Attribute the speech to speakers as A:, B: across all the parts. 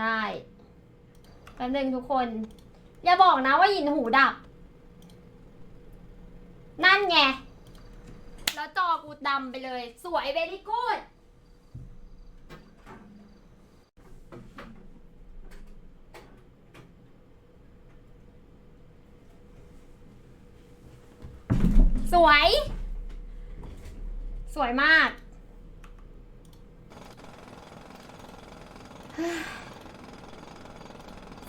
A: ได้เป็นึงทุกคน อย่าบอกนะว่าหยินหูดับ นั่นไง แล้วจอกูดำไปเลย สวยเบลี่กูดสวย สวยมาก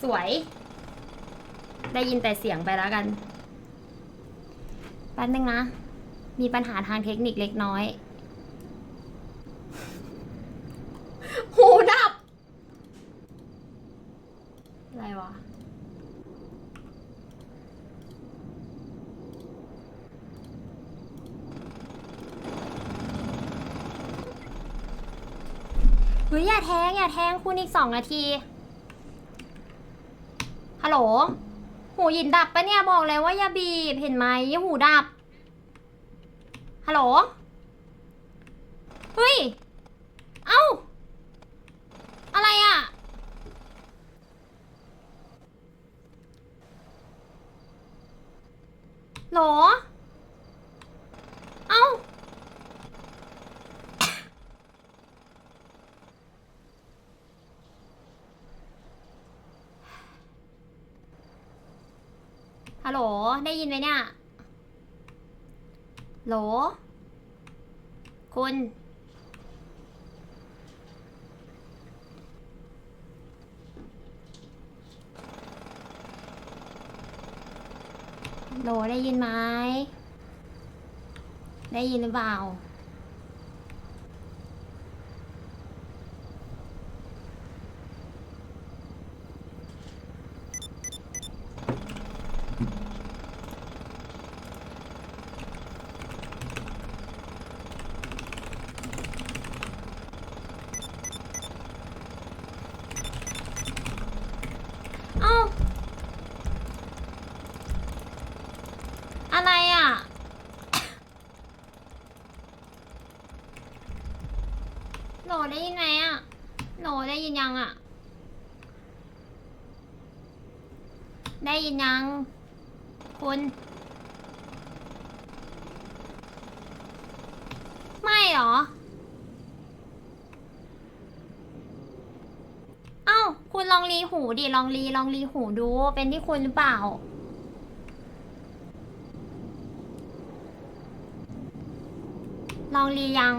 A: สวย ได้ยินแต่เสียงไปแล้วกันแป๊บนึงนะ มีปัญหาทางเทคนิคเล็กน้อย หูดับ อะไรวะเฮ้ยอย่าแทง อย่าแทงคุณอีกสองนาที ฮัลโหล หูหยินดับปะเนี่ยบอกเลยว่าอย่าบีบเห็นไหมหูดับ ฮัลโหล เฮ้ย เอ้า อะไรอะโหล เอ้า ฮัลโหล ได้ยินไหมเนี่ยโหล คุณ โหลได้ยินไหม ได้ยินหรือเปล่า เอ้า อะไรอะ โหลได้ยินไหมอะโหลได้ยินยังอะ ได้ยินยัง คุณ ไม่หรอ เอ้า คุณลองรีหูดิ ลองรี ลองรีหูดู เป็นที่คุณหรือเปล่าลองรียัง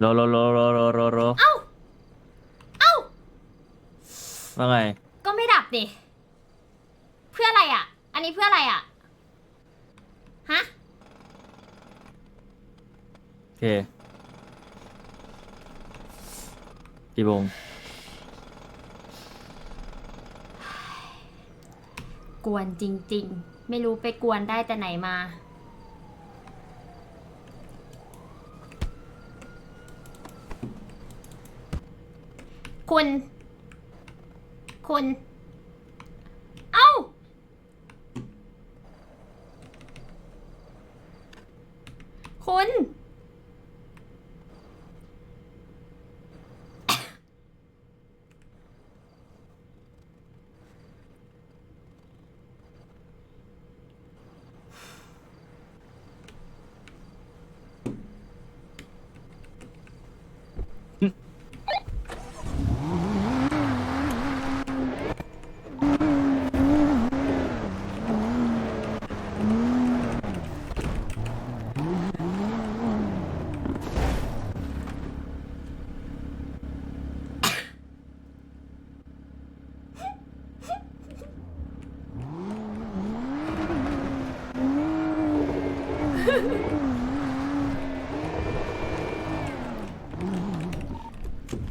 B: โลโลโลโลโลโลโล
A: เอ้า เอ้า
B: ว่าไง
A: ก็ไม่ดับดิ เพื่ออะไรอะ อันนี้เพื่ออะไรอะ ฮะ
B: โอเคกี่โมง
A: กวนจริง ๆ ไม่รู้ไปกวนได้แต่ไหนมา คุณ คุณ เอ้า คุณ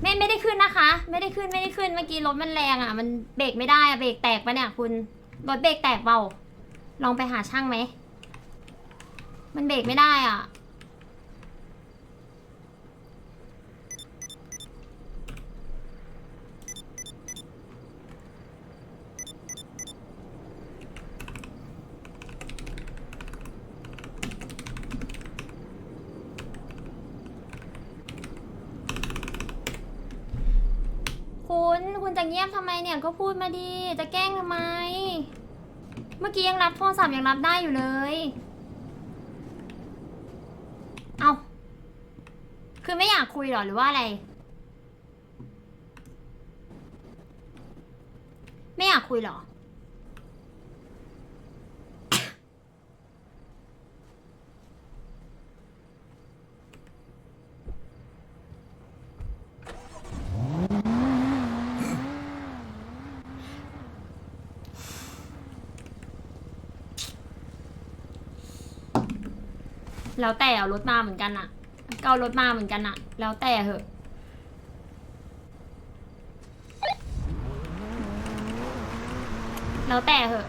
A: ไม่ไม่ได้ขึ้นนะคะ ไม่ได้ขึ้นไม่ได้ขึ้นเมื่อกี้รถมันแรงอะ มันเบรกไม่ได้อะเบรกแตกปะเนี่ยคุณรถเบรกแตกเปล่าลองไปหาช่างไหมมันเบรกไม่ได้อะ คุณคุณจะเงียบทำไมเนี่ยก็พูดมาดี จะแกล้งทำไม เมื่อกี้ยังรับโทรศัพท์ยังรับได้อยู่เลย เอาคือไม่อยากคุยหรอหรือว่าอะไร ไม่อยากคุยหรอ แล้วแต่เอารถมาเหมือนกันอะก็เอารถมาเหมือนกันอะแล้วแต่เหอะแล้วแต่เหอะ